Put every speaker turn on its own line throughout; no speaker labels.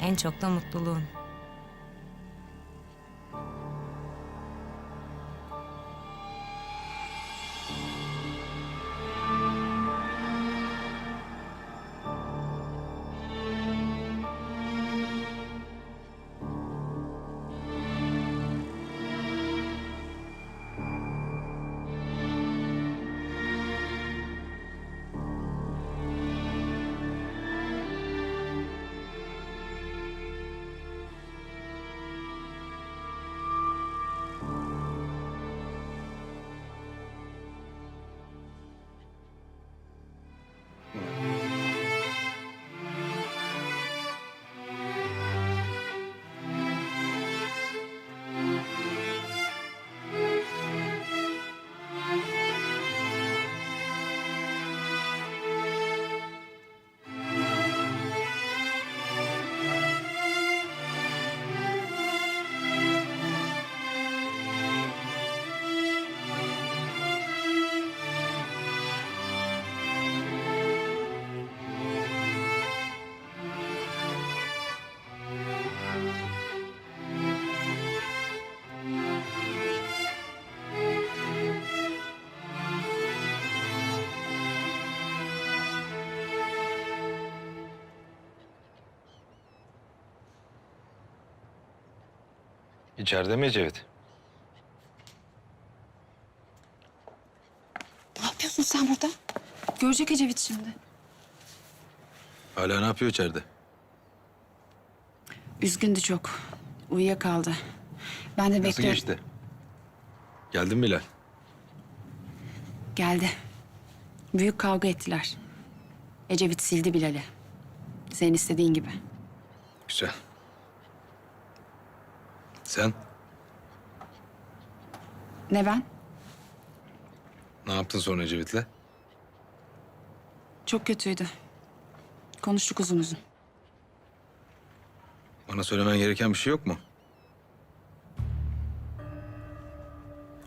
En çok da mutluluğun.
İçeride mi Ecevit?
Ne yapıyorsun sen burada? Görecek Ecevit şimdi.
Hala ne yapıyor içeride?
Üzgündü çok. Uyuyakaldı. Ben de
Nasıl
bekliyorum.
geçti? Geldin mi Bilal?
Geldi. Büyük kavga ettiler. Ecevit sildi Bilal'i. Senin istediğin gibi.
Güzel. Sen
Ne ben?
ne yaptın sonra Ecevit'le?
Çok kötüydü. Konuştuk uzun uzun.
Bana söylemen gereken bir şey yok mu?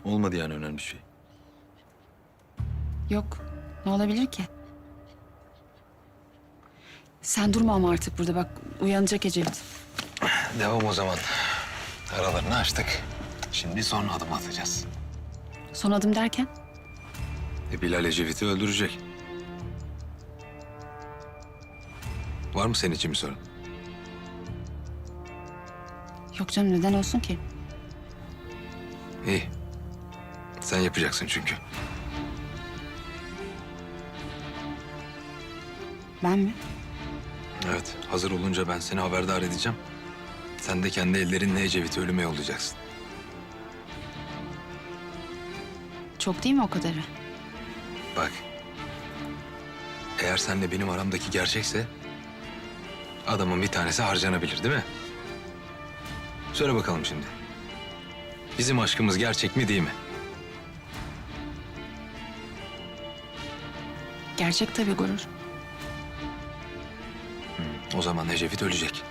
Olmadı yani önemli bir şey.
Yok. Ne olabilir ki? Sen durma ama artık burada bak. Uyanacak Ecevit.
Devam o zaman. Aralarını açtık. Şimdi son adım atacağız.
Son adım derken?
E, Bilal Ecevit'i öldürecek. Var mı senin için bir sorun?
Yok canım neden olsun ki?
İyi. Sen yapacaksın çünkü.
Ben mi?
Evet, hazır olunca ben seni haberdar edeceğim. Sen de kendi ellerinle Ecevit'i ölüme yollayacaksın.
Çok değil mi o kadarı?
Bak. Eğer senle benim aramdaki gerçekse... ...adamın bir tanesi harcanabilir değil mi? Söyle bakalım şimdi. Bizim aşkımız gerçek mi değil mi?
Gerçek tabii gurur.
O zaman Ecevit ölecek.